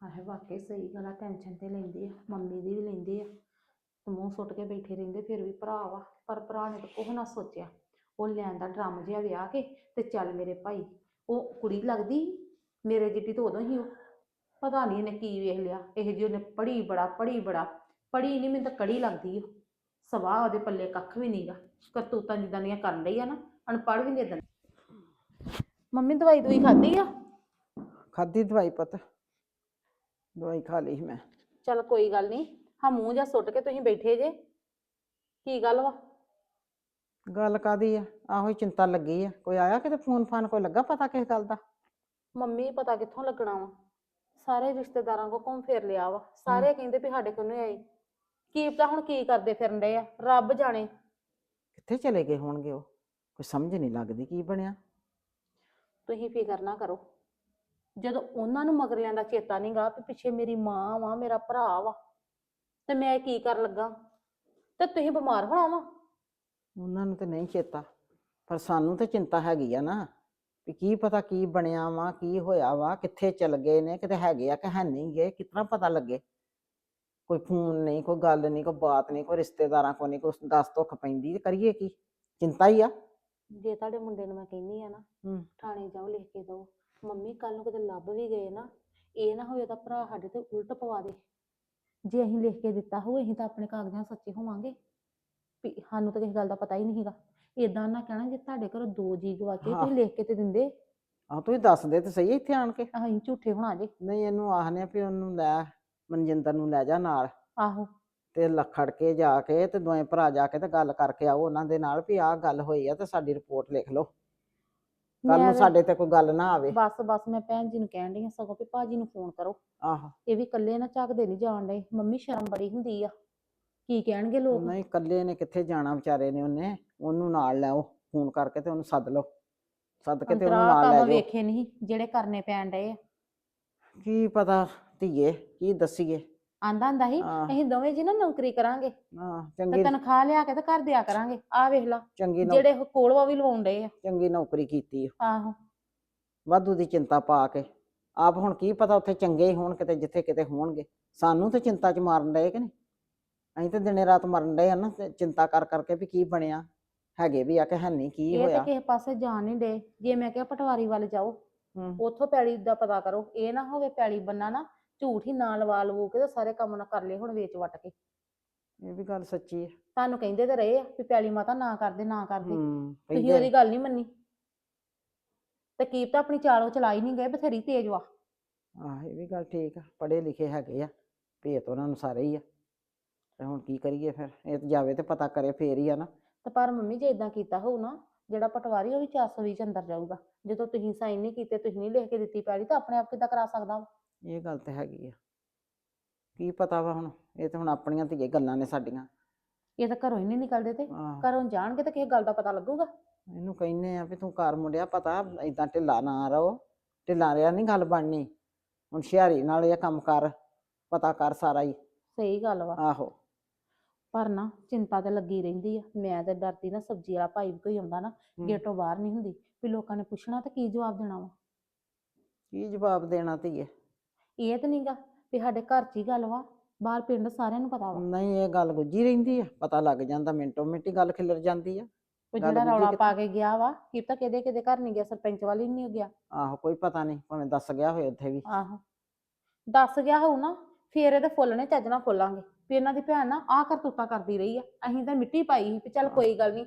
ਆਹੇ ਵਾਕਈ ਸਹੀ ਗੱਲ ਆ ਟੈਨਸ਼ਨ ਤੇ ਲੈਂਦੇ ਆ ਮੰਮੀ ਦੀ ਵੀ ਲੈਂਦੇ ਆ। ਤੇ ਮੂੰਹ ਸੁੱਟ ਕੇ ਬੈਠੇ ਰਹਿੰਦੇ ਫਿਰ ਵੀ ਭਰਾ ਵਾ। ਪਰ ਭਰਾ ਨੇ ਤਾਂ ਕੁਛ ਨਾ ਸੋਚਿਆ। ਉਹ ਲੈਣ ਦਾ ਡਰਮ ਜਿਹਾ ਵਿਆਹ ਕੇ ਤੇ ਚੱਲ ਮੇਰੇ ਭਾਈ ਉਹ ਕੁੜੀ ਲੱਗਦੀ ਮੇਰੇ ਜਿੱਡੀ ਤਾਂ ਉਦੋਂ ਹੀ ਉਹ। ਪਤਾ ਨਹੀਂ ਇਹਨੇ ਕੀ ਵੇਖ ਲਿਆ। ਇਹ ਜੀ ਉਹਨੇ ਪੜੀ ਬੜਾ ਪੜੀ ਬੜਾ। ਪੜੀ ਨਹੀਂ ਮੈਨੂੰ ਤਾਂ ਕੜੀ ਲੱਗਦੀ ਉਹ ਸਵਾਹ ਉਹਦੇ ਪੱਲੇ ਕੱਖ ਵੀ ਨਹੀਂਗਾ ਕਰਤੂਤਾਂ ਜਿੱਦਾਂ ਦੀਆਂ ਕਰਨ ਲਈ ਆ ਨਾ ਅਨਪੜ੍ਹ ਵੀ ਨਹੀਂ ਦਿੰਦੇ ਮੰਮੀ ਦਵਾਈ ਦਵਾਈ ਖਾਧੀ ਆ? ਖਾਧੀ ਦਵਾਈ ਪੁੱਤ। ਦਵਾਈ ਖਾ ਲਈ ਸੀ ਮੈਂ। ਚੱਲ ਕੋਈ ਗੱਲ ਨਹੀਂ ਹਾਂ ਮੂੰਹ ਜਾਂ ਸੁੱਟ ਕੇ ਤੁਸੀਂ ਬੈਠੇ ਜੇ। ਕੀ ਗੱਲ ਵਾ? ਗੱਲ ਕਾਦੀ ਆ? ਆਹੋ ਹੀ ਚਿੰਤਾ ਲੱਗੀ ਆ। ਕੋਈ ਆਇਆ ਕਿਤੇ ਫੋਨ ਫਾਨ ਕੋਈ ਲੱਗਾ ਪਤਾ ਕਿਸ ਗੱਲ ਦਾ? ਮੰਮੀ ਪਤਾ ਕਿੱਥੋਂ ਲੱਗਣਾ ਵਾ? ਸਾਰੇ ਰਿਸ਼ਤੇਦਾਰਾਂ ਕੋ ਘੁੰਮ ਫਿਰ ਲਿਆ ਵਾ। ਸਾਰੇ ਕਹਿੰਦੇ ਵੀ ਸਾਡੇ ਕੋਲ ਨਹੀਂ ਆਈ। ਕੀ ਪਤਾ ਹੁਣ ਕੀ ਕਰਦੇ ਫਿਰਨ ਡਏ ਆ? ਰੱਬ ਜਾਣੇ। ਕਿੱਥੇ ਚਲੇ ਗਏ ਹੋਣਗੇ ਉਹ? ਕੋਈ ਸਮਝ ਨਹੀਂ ਲੱਗਦੀ ਕੀ ਬਣਿਆ। ਤੁਸੀਂ ਫਿਕਰ ਨਾ ਕਰੋ। ਜਦੋਂ ਉਹਨਾਂ ਨੂੰ ਮਗਰਲਿਆਂ ਦਾ ਚੇਤਾ ਨਹੀਂਗਾ ਵੀ ਪਿੱਛੇ ਮੇਰੀ ਮਾਂ ਵਾ, ਮੇਰਾ ਭਰਾ ਵਾ, ਤੇ ਮੈਂ ਕੀ ਕਰਨ ਲੱਗਾ? ਤੇ ਤੁਸੀਂ ਬਿਮਾਰ ਹੋਣਾ ਵਾ? ਉਹਨਾਂ ਨੂੰ ਤੇ ਨਹੀਂ ਚੇਤਾ, ਪਰ ਸਾਨੂੰ ਤੇ ਚਿੰਤਾ ਹੈਗੀ ਆ ਨਾ, ਵੀ ਕੀ ਪਤਾ ਕੀ ਬਣਿਆ ਵਾ, ਕੀ ਹੋਇਆ ਵਾ, ਕਿੱਥੇ ਚਲ ਗਏ ਨੇ, ਕਿਤੇ ਹੈਗੇ ਆ ਕਿ ਹੈ ਨਹੀਂ ਗਏ ਕਿਤਨਾ ਪਤਾ ਲੱਗੇ? ਕੋਈ ਫੋਨ ਨਹੀਂ, ਕੋਈ ਗੱਲ ਨਹੀਂ, ਕੋਈ ਬਾਤ ਨਹੀਂ, ਕੋਈ ਰਿਸ਼ਤੇਦਾਰਾਂ ਕੋ ਨਹੀਂ, ਕੋਈ ਦੱਸ ਦੁੱਖ ਪੈਂਦੀ, ਤੇ ਕਰੀਏ ਕੀ? ਚਿੰਤਾ ਹੀ ਆ। ਜੇ ਤੁਹਾਡੇ ਮੁੰਡੇ ਨੂੰ ਮੈਂ ਕਹਿੰਦੀ ਆ ਨਾ ਹੂੰ। ਥਾਣੇ ਜਾਓ ਲਿਖ ਕੇ ਦਿਓ। ਮੰਮੀ ਕੱਲ ਨੂੰ ਕਿਤੇ ਲੱਭ ਵੀ ਗਏ ਨਾ ਇਹ ਨਾ ਹੋਵੇ ਉਹਦਾ ਭਰਾ ਸਾਡੇ ਤੇ ਉਲਟ ਪਵਾ ਦੇ। ਜੇ ਅਸੀਂ ਲਿਖ ਕੇ ਦਿੱਤਾ ਹੋਵੇ ਅਸੀਂ ਤਾਂ ਆਪਣੇ ਕਾਗਜ਼ਾਂ ਸੱਚੇ ਹੋਵਾਂਗੇ। ਵੀ ਸਾਨੂੰ ਤਾਂ ਕਿਸੇ ਗੱਲ ਦਾ ਪਤਾ ਹੀ ਨਹੀਂ ਹੈਗਾ। ਇਦਾਂ ਨਾ ਕਹਿਣਾ ਜੇ ਤੁਹਾਡੇ ਘਰੋਂ ਦੋ ਜੀ ਗਵਾਚੇ ਹਾਂ। ਤੁਸੀਂ ਲਿਖ ਕੇ ਤੇ ਦਿੰਦੇ। ਆ ਤੂੰ ਹੀ ਦੱਸ ਦੇ ਤੇ ਸਹੀ ਇੱਥੇ ਆਣ ਕੇ। ਅਸੀਂ ਝੂਠੇ ਹੋਣਾ ਜੇ। ਨਹੀਂ ਇਹਨੂੰ ਆਖਨੇ ਆ ਵੀ ਉਹਨੂੰ ਲੈ ਮਨਜਿੰਦਰ ਨੂੰ ਲੈ ਜਾ ਨਾਲ। ਆਹੋ। ਤੇ ਲਖੜ ਕੇ ਜਾ ਕੇ ਤੇ ਦੋਵੇਂ ਭਰਾ ਜਾ ਕੇ ਤੇ ਗੱਲ ਕਰਕੇ ਆਓ ਉਹਨਾਂ ਦੇ ਨਾਲ ਵੀ ਆਹ ਗੱਲ ਹੋਈ ਆ ਤੇ ਸਾਡੀ ਰਿਪੋਰਟ ਲਿਖ ਲਓ। ਕੱਲ ਨੂੰ ਸਾਡੇ ਤੇ ਕੋਈ ਗੱਲ ਨਾ ਆਵੇ। ਬਸ ਬਸ ਮੈਂ ਭੈਣ ਜੀ ਨੂੰ ਕਹਿਣ ਡਈ ਹਾਂ ਸਗੋਂ ਵੀ ਭਾਜੀ ਨੂੰ ਫੋਨ ਕਰੋ। ਆਹੋ। ਇਹ ਵੀ ਇਕੱਲੇ ਨਾ ਝੱਕਦੇ ਨਹੀਂ ਜਾਣ ਡਏ। ਮੰਮੀ ਸ਼ਰਮ ਬੜੀ ਹੁੰਦੀ ਆ। ਕੀ ਕਹਿਣਗੇ ਲੋਕ? ਨਹੀਂ ਇਕੱਲੇ ਨੇ ਕਿੱਥੇ ਜਾਣਾ ਵਿਚਾਰੇ ਨੇ ਉਹਨੇ। ਉਹਨੂੰ ਨਾਲ ਲੈ ਆਓ ਫੋਨ ਕਰਕੇ ਤੇ ਉਹਨੂੰ ਸੱਦ ਲਓ। ਸੱਦ ਕੇ ਤੇ ਉਹਨੂੰ ਅੰਤਰਾ ਨਾਲ ਲੈ ਕੰਮ ਜਾਓ। ਵੇਖੇ ਨਹੀਂ ਜਿਹੜੇ ਕਰਨੇ ਪੈਣ ਡਏ ਆ। ਕੀ ਪਤਾ ਧੀਏ ਕੀ ਦੱਸੀਏ। ਆਂਦਾ ਹੁੰਦਾ ਸੀ। ਅਸੀਂ ਦੋਵੇਂ ਜੀ ਨਾ ਨੌਕਰੀ ਕਰਾਂਗੇ ਹਾਂ ਤੇ ਚੰਗੀ ਤਨਖਾਹ ਲਿਆ ਕੇ ਤੇ ਘਰ ਦਿਆ ਕਰਾਂਗੇ। ਆਹ ਵੇਖ ਲਾ ਚੰਗੀ ਨੌ- ਜਿਹੜੇ ਉਹ ਕੋਲਵਾ ਵੀ ਲਵਾਉਣ ਡਏ ਆ। ਚੰਗੀ ਨੌਕਰੀ ਕੀਤੀ ਆ। ਆਹੋ। ਵਾਧੂ ਦੀ ਚਿੰਤਾ ਪਾ ਕੇ। ਆਪ ਹੁਣ ਕੀ ਪਤਾ ਉੱਥੇ ਚੰਗੇ ਹੀ ਹੋਣ ਕਿਤੇ ਜਿੱਥੇ ਕਿਤੇ ਹੋਣਗੇ। ਸਾਨੂੰ ਤੇ ਚਿੰਤਾ 'ਚ ਮਾਰਨ ਡਏ ਕਿ ਨਹੀਂ? ਅਸੀਂ ਤੇ ਦਿਨੇ ਰਾਤ ਮਰਨ ਡਏ ਆ ਨਾ ਤੇ ਚਿੰਤਾ ਕਰ ਕਰਕੇ ਵੀ ਕੀ ਬਣਿਆ? ਹੈਗੇ ਵੀ ਆ ਕਿ ਹੈ ਨਹੀਂ ਕੀ ਇਹ ਤੇ ਹੋਇਆ? ਕਿਸੇ ਪਾਸੇ ਜਾਣ ਨਹੀਂ ਡੇ ਜੇ ਮੈਂ ਕਿਹਾ ਪਟਵਾਰੀ ਵੱਲ ਜਾਓ ਹੂੰ। ਉੱਥੋਂ ਪੈਲੀ ਦਾ ਪਤਾ ਕਰੋ। ਇਹ ਨਾ ਹੋਵੇ ਪੈਲੀ ਬੰਨਾ ਨਾ ਝੂਠ ਹੀ ਨਾ ਲਵਾ ਲਵੂ ਕੇ ਤੇ ਸਾਰੇ ਕੰਮ ਨਾ ਕਰ ਲਏ ਹੁਣ ਵੇਚ ਵਟ ਕੇ। ਇਹ ਵੀ ਗੱਲ ਸੱਚੀ ਹੈ ਤੁਹਾਨੂੰ ਕਹਿੰਦੇ ਤੇ ਰਹੇ ਆ ਵੀ ਪੈਲੀ ਮਾਤਾ ਨਾ ਕਰਦੇ ਨਾ ਕਰਦੇ। ਹੂੰ ਤੁਸੀਂ ਕਹਿੰਦੇ- ਉਹਦੀ ਗੱਲ ਨਹੀਂ ਮੰਨੀ। ਤੇ ਕੀਪ ਤਾਂ ਆਪਣੀ ਚਾਲ ਉਹ ਚਲਾਈ ਨਹੀਂ ਗਏ ਬਥੇਰੀ ਤੇਜ਼ ਵਾ। ਆਹ ਇਹ ਵੀ ਗੱਲ ਠੀਕ ਆ ਪੜ੍ਹੇ ਲਿਖੇ ਹੈਗੇ ਆ ਭੇਤ ਉਹਨਾਂ ਨੂੰ ਸਾਰੇ ਹੀ ਆ। ਤੇ ਹੁਣ ਕੀ ਕਰੀਏ ਫਿਰ ਇਹ ਤੇ ਜਾਵੇ ਤੇ ਪਤਾ ਕਰੇ ਫੇਰ ਹੀ ਆ ਨਾ। ਤੇ ਪਰ ਮੰਮੀ ਜੇ ਇਦਾਂ ਕੀਤਾ ਹੋਊ ਨਾ ਜਿਹੜਾ ਪਟਵਾਰੀ ਉਹ ਵੀ 420 ਚ ਅੰਦਰ ਜਾਊਗਾ। ਜਦੋਂ ਤੁਸੀਂ ਸਾਈਨ ਨਹੀਂ ਕੀਤੇ ਤੁਸੀਂ ਨਹੀਂ ਲਿਖ ਕੇ ਦਿੱਤੀ ਪੈਲੀ ਤਾਂ ਆਪਣੇ ਆਪ ਕਿੱਦਾਂ ਕਰਾ ਸਕਦਾ ਵਾ? ਇਹ ਗੱਲ ਤੇ ਹੈਗੀ ਆ। ਕੀ ਪਤਾ ਵਾ ਹੁਣ ਇਹ ਤੇ ਹੁਣ ਆਪਣੀਆਂ ਧੀਏ ਗੱਲਾਂ ਨੇ ਸਾਡੀਆਂ। ਇਹ ਤਾਂ ਘਰੋਂ ਹੀ ਨਹੀਂ ਨਿਕਲਦੇ ਤੇ। ਆਹ। ਘਰੋਂ ਜਾਣਗੇ ਤਾਂ ਕਿਸੇ ਗੱਲ ਦਾ ਪਤਾ ਲੱਗੂਗਾ। ਇਹਨੂੰ ਕਹਿੰਨੇ ਆ ਵੀ ਤੂੰ ਘਰ ਮੁੰਡਿਆ ਪਤਾ ਏਦਾਂ ਢਿੱਲਾ ਨਾ ਰਹੋ। ਢਿੱਲਾ ਰਿਆ ਨਹੀਂ ਗੱਲ ਬਣਨੀ। ਹੁਣ ਹੁਸ਼ਿਆਰੀ ਨਾਲ ਇਹ ਕੰਮ ਕਰ ਪਤਾ ਕਰ ਸਾਰਾ ਹੀ। ਸਹੀ ਗੱਲ ਵਾ। ਆਹੋ। ਪਰ ਨਾ ਚਿੰਤਾ ਤੇ ਲੱਗੀ ਰਹਿੰਦੀ ਆ। ਮੈਂ ਤੇ ਡਰਦੀ ਨਾ ਸਬਜ਼ੀ ਵਾਲਾ ਭਾਈ ਵੀ ਕੋਈ ਆਉਂਦਾ ਨਾ ਹੂੰ। ਗੇਟੋਂ ਬਾਹਰ ਨਹੀਂ ਹੁੰਦੀ। ਵੀ ਲੋਕਾਂ ਨੇ ਪੁੱਛਣਾ ਤਾਂ ਕੀ ਜਵਾਬ ਦੇਣਾ ਵਾ? ਕੀ ਜਵਾਬ ਦੇਣਾ ਧੀਏ? ਇਹ ਤਾਂ ਨਹੀਂਗਾ ਵੀ ਸਾਡੇ ਘਰ 'ਚ ਹੀ ਗੱਲ ਵਾ ਬਾਹਰ ਪਿੰਡ ਸਾਰਿਆਂ ਨੂੰ ਪਤਾ ਵਾ। ਨਹੀਂ ਇਹ ਗੱਲ ਗੁੱਜੀ ਰਹਿੰਦੀ ਆ ਪਤਾ ਲੱਗ ਜਾਂਦਾ ਮਿੰਟੋ ਮਿੰਟੀ ਗੱਲ ਖਿਲਰ ਜਾਂਦੀ ਆ। ਉਹ ਗੱਲ ਜਿਹੜਾ ਗੁੱਝੀ ਰੌਲਾ? ਪਾ ਕੇ ਗਿਆ ਵਾ ਕੀ ਤਾਂ ਕਿਹਦੇ ਕਿਹਦੇ ਘਰ ਨਹੀਂ ਗਿਆ ਸਰਪੰਚ ਵਾਲੀ ਨਹੀਂ ਗਿਆ। ਆਹੋ ਕੋਈ ਪਤਾ ਨਹੀਂ ਭਾਵੇਂ ਦੱਸ ਗਿਆ ਹੋਏ ਉੱਥੇ ਵੀ। ਆਹੋ। ਦੱਸ ਗਿਆ ਹੋਊ ਨਾ ਫੇਰ ਇਹਦੇ ਫੁੱਲ ਨੇ ਚੱਜ ਨਾਲ ਫੁੱਲਾਂਗੇ ਵੀ ਇਹਨਾਂ ਦੀ ਭੈਣ ਨਾ ਆਹ ਕਰਤੂਤਾਂ ਕਰਦੀ ਰਹੀ ਆ ਅਸੀਂ ਤਾਂ ਮਿੱਟੀ ਪਾਈ ਸੀ ਵੀ ਚੱਲ ਕੋਈ ਗੱਲ ਨਹੀਂ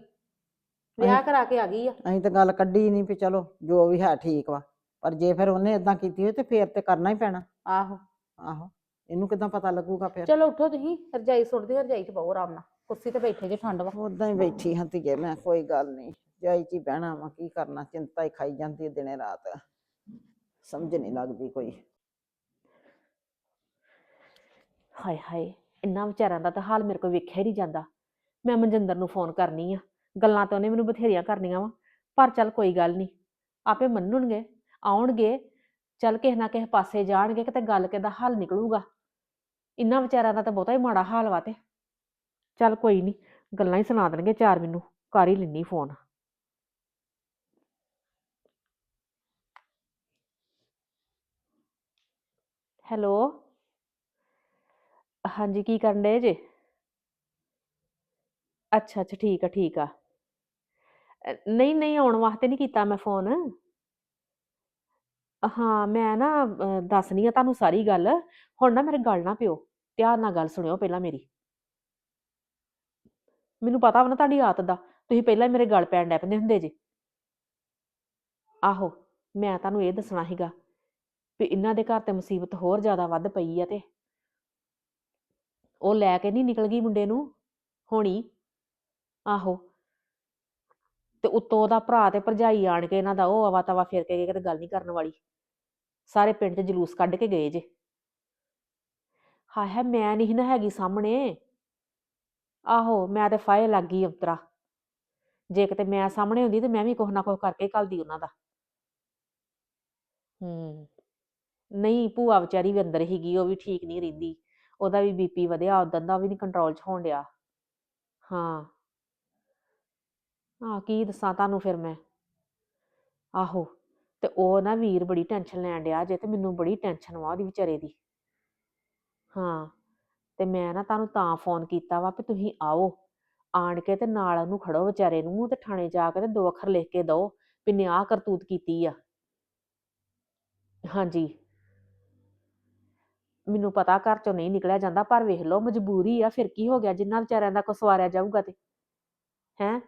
ਵਿਆਹ ਕਰਾ ਕੇ ਆ ਗਈ ਆ। ਅਸੀਂ ਤਾਂ ਗੱਲ ਕੱਢੀ ਨਹੀਂ ਵੀ ਚਲੋ ਜੋ ਵੀ ਹੈ ਠੀਕ ਵਾ ਪਰ ਜੇ ਫਿਰ ਉਹਨੇ ਇਦਾਂ ਕੀਤੀ ਹੋਈ ਤੇ ਫੇਰ ਤੇ ਕਰਨਾ ਹੀ ਪੈਣਾ। ਆਹੋ। ਆਹੋ। ਇਹਨੂੰ ਕਿਦਾਂ ਪਤਾ ਲੱਗੂਗਾ ਫਿਰ? ਚਲੋ ਉੱਠੋ ਤੁਸੀਂ ਰਜਾਈ ਸੁੱਟਦੇ ਰਜਾਈ 'ਚ ਬਹੁ ਆਰਾਮ ਨਾਲ। ਕੁਰਸੀ ਤੇ ਬੈਠੇ ਜੇ ਠੰਡ ਵਾ। ਉਦਾਂ ਹੀ ਬੈਠੀ ਹਾਂ ਧੀਏ ਮੈਂ ਕੋਈ ਗੱਲ ਨਹੀਂ। ਜਾਈ ਚ ਹੀ ਬਹਿਣਾ ਵਾ ਕੀ ਕਰਨਾ? ਚਿੰਤਾ ਹੀ ਖਾਈ ਜਾਂਦੀ ਹੈ ਦਿਨੇ ਰਾਤ। ਸਮਝ ਨਹੀਂ ਲੱਗਦੀ ਕੋਈ। ਹਾਏ ਹਾਏ ਇੰਨਾ ਵਿਚਾਰਿਆਂ ਦਾ ਤਾਂ ਹਾਲ ਮੇਰੇ ਕੋਲ ਵੇਖਿਆ ਹੀ ਨਹੀਂ ਜਾਂਦਾ। ਮੈਂ ਮਨਜਿੰਦਰ ਨੂੰ ਫੋਨ ਕਰਨੀ ਆ। ਗੱਲਾਂ ਤਾਂ ਉਹਨੇ ਮੈਨੂੰ ਬਥੇਰੀਆਂ ਕਰਨੀਆਂ ਵਾ ਪਰ ਚੱਲ ਕੋਈ ਗੱਲ ਨਹੀਂ। ਆਪੇ ਮੰਨਣਗੇ ਆਉਣਗੇ ਚੱਲ ਕਿਸੇ ਨਾ ਕਿਸੇ ਪਾਸੇ ਜਾਣਗੇ ਕਿਤੇ ਗੱਲ ਕਿਦਾ ਹੱਲ ਨਿਕਲੂਗਾ। ਇੰਨਾ ਵਿਚਾਰਿਆਂ ਦਾ ਤਾਂ ਬਹੁਤਾ ਹੀ ਮਾੜਾ ਹਾਲ ਵਾ ਤੇ। ਚੱਲ ਕੋਈ ਨਹੀਂ ਗੱਲਾਂ ਹੀ ਸੁਣਾ ਦੇਣਗੇ ਚਾਰ ਮੈਨੂੰ ਕਰ ਹੀ ਲੈਣੀ ਫੋਨ ਹੈਲੋ? ਹਾਂਜੀ ਕੀ ਕਰਨ ਡਏ ਜੇ? ਅੱਛਾ ਅੱਛਾ ਠੀਕ ਆ ਠੀਕ ਆ। ਅ, ਨਹੀਂ ਨਹੀਂ ਆਉਣ ਵਾਸਤੇ ਨਹੀਂ ਕੀਤਾ ਮੈਂ ਫੋਨ ਹਾਂ ਮੈਂ ਨਾ ਅ, ਦੱਸਣੀ ਆ ਤੁਹਾਨੂੰ ਸਾਰੀ ਗੱਲ। ਹੁਣ ਨਾ ਮੇਰੇ ਗੱਲ ਨਾ ਪਿਓ ਧਿਆਨ ਨਾਲ ਗੱਲ ਸੁਣਿਓ ਪਹਿਲਾਂ ਮੇਰੀ। ਮੈਨੂੰ ਪਤਾ ਵਾ ਨਾ ਤੁਹਾਡੀ ਆਦਤ ਦਾ ਤੁਸੀਂ ਪਹਿਲਾਂ ਹੀ ਮੇਰੇ ਗੱਲ ਪੈਣ ਡੈ ਪੈਂਦੇ ਹੁੰਦੇ ਜੇ। ਆਹੋ ਮੈਂ ਤੁਹਾਨੂੰ ਇਹ ਦੱਸਣਾ ਸੀਗਾ ਵੀ ਇਹਨਾਂ ਦੇ ਘਰ ਤੇ ਮੁਸੀਬਤ ਹੋਰ ਜ਼ਿਆਦਾ ਵੱਧ ਪਈ ਆ ਤੇ। ਉਹ ਲੈ ਕੇ ਨਹੀਂ ਨਿਕਲ ਗਈ ਮੁੰਡੇ ਨੂੰ ਹੋਣੀ। ਆਹੋ ਤੇ ਉੱਤੋਂ ਉਹਦਾ ਭਰਾ ਤੇ ਭਰਜਾਈ ਆਣ ਕੇ ਇਹਨਾਂ ਦਾ ਉਹ ਆਵਾ ਤਵਾ ਫਿਰ ਕੇ ਗਏ ਕਿਤੇ ਗੱਲ ਨਹੀਂ ਕਰਨ ਵਾਲੀ। ਸਾਰੇ ਪਿੰਡ 'ਚ ਜਲੂਸ ਕੱਢ ਕੇ ਗਏ ਜੇ। ਹਾਏ ਹਾਏ, ਮੈਂ ਨਹੀਂ ਨਾ ਹੈਗੀ ਸਾਹਮਣੇ। ਆਹੋ, ਮੈਂ ਤੇ ਫਾਇਲ ਲੱਗ ਗਈ ਉਤਰਾ ਜੇ ਕਿਤੇ ਮੈਂ ਸਾਹਮਣੇ ਹੁੰਦੀ ਤੇ ਮੈਂ ਵੀ ਕੁਛ ਨਾ ਕੁਛ ਕਰਕੇ ਘੱਲਦੀ ਉਹਨਾਂ ਦਾ। ਹੂੰ, ਨਹੀਂ, ਭੂਆ ਵਿਚਾਰੀ ਵੀ ਅੰਦਰ ਹੀਗੀ ਉਹ ਵੀ ਠੀਕ ਨਹੀਂ ਰਹਿੰਦੀ। ਉਹਦਾ ਵੀ ਬੀਪੀ ਵਧਿਆ ਉਦੋਂ ਦਾ ਵੀ ਨਹੀਂ ਕੰਟਰੋਲ 'ਚ ਹੋਣ ਡਿਆ। ਹਾਂ। ਹਾਂ, ਕੀ ਦੱਸਾਂ ਤੁਹਾਨੂੰ ਫਿਰ ਮੈਂ। ਆਹੋ, ਤੇ ਉਹ ਨਾ ਵੀਰ ਬੜੀ ਟੈਨਸ਼ਨ ਲੈਣ ਡਿਆ ਜੇ ਤੇ ਮੈਨੂੰ ਬੜੀ ਟੈਨਸ਼ਨ ਵਾ ਉਹਦੀ ਵਿਚਾਰੇ ਦੀ। ਹਾਂ, ਤੇ ਮੈਂ ਨਾ ਤੁਹਾਨੂੰ ਤਾਂ ਫੋਨ ਕੀਤਾ ਵਾ ਵੀ ਤੁਸੀਂ ਆਓ। ਆਣ ਕੇ ਤੇ ਨਾਲ ਉਹਨੂੰ ਖੜੋ ਵਿਚਾਰੇ ਨੂੰ, ਤੇ ਥਾਣੇ ਜਾ ਕੇ ਤੇ ਦੋ ਅੱਖਰ ਲਿਖ ਕੇ ਦਓ ਵੀ ਨੇ ਆਹ ਕਰਤੂਤ ਕੀਤੀ ਆ। ਹਾਂਜੀ। ਮੈਨੂੰ ਪਤਾ ਘਰ ਚੋਂ ਨਹੀਂ ਨਿਕਲਿਆ ਜਾਂਦਾ, ਪਰ ਵੇਖ ਲਓ ਮਜਬੂਰੀ ਆ, ਫਿਰ ਕੀ ਹੋ ਗਿਆ, ਜਿੰਨਾ ਵਿਚਾਰਿਆਂ ਦਾ ਕੋ ਸਵਾਰਿਆ ਜਾਊਗਾ ਤੇ। ਹੈਂ?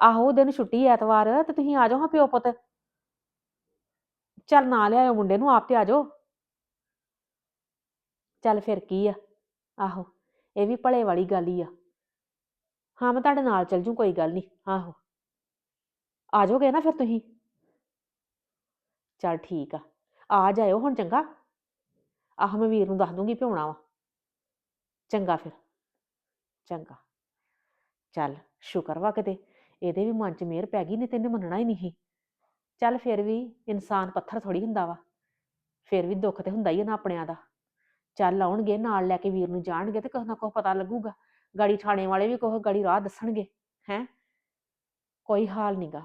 ਆਹੋ ਦਿਨ ਛੁੱਟੀ ਐਤਵਾਰ, ਤੇ ਤੁਸੀਂ ਆ ਜਾਓ ਹਾਂ ਪਿਓ ਪੁੱਤ। ਚੱਲ ਨਾ ਲਿਆਇਓ ਮੁੰਡੇ ਨੂੰ, ਆਪ ਤੇ ਆ ਜਾਓ। ਚੱਲ ਫਿਰ ਕੀ ਆ? ਆਹੋ, ਇਹ ਵੀ ਭਲੇ ਵਾਲੀ ਗੱਲ ਹੀ ਆ। ਹਾਂ, ਮੈਂ ਤੁਹਾਡੇ ਨਾਲ ਚੱਲ ਜੂ, ਕੋਈ ਗੱਲ ਨਹੀਂ, ਆਹੋ। ਆ ਜਾਓਗੇ ਨਾ ਫਿਰ ਤੁਸੀਂ? ਚੱਲ ਠੀਕ ਆ ਆ ਜਾਇਓ ਹੁਣ ਚੰਗਾ। ਆਹ, ਮੈਂ ਵੀਰ ਨੂੰ ਦੱਸ ਦੂੰਗੀ ਪਿਉਣਾ ਵਾ। ਚੰਗਾ ਫਿਰ, ਚੰਗਾ। ਚੱਲ, ਸ਼ੁਕਰ ਵਾ ਕਿਤੇ। ਇਹਦੇ ਵੀ ਮਨ 'ਚ ਮਿਹਰ ਪੈ ਗਈ, ਨਹੀਂ ਤੈਨੂੰ ਮੰਨਣਾ ਹੀ ਨਹੀਂ ਸੀ। ਚੱਲ ਫਿਰ ਵੀ ਇਨਸਾਨ ਪੱਥਰ ਥੋੜੀ ਹੁੰਦਾ ਵਾ, ਫਿਰ ਵੀ ਦੁੱਖ ਤੇ ਹੁੰਦਾ ਹੀ ਆ ਨਾ ਆਪਣਿਆਂ ਦਾ। ਚੱਲ ਆਉਣਗੇ, ਨਾਲ ਲੈ ਕੇ ਵੀਰ ਨੂੰ ਜਾਣਗੇ ਤੇ ਕੁਛ ਨਾ ਕੁਛ ਪਤਾ ਲੱਗੂਗਾ। ਗਾੜੀ ਥਾਣੇ ਵਾਲੇ ਵੀ ਕੁਛ ਗਾੜੀ ਰਾਹ ਦੱਸਣਗੇ, ਹੈ? ਕੋਈ ਹਾਲ ਨਹੀਂਗਾ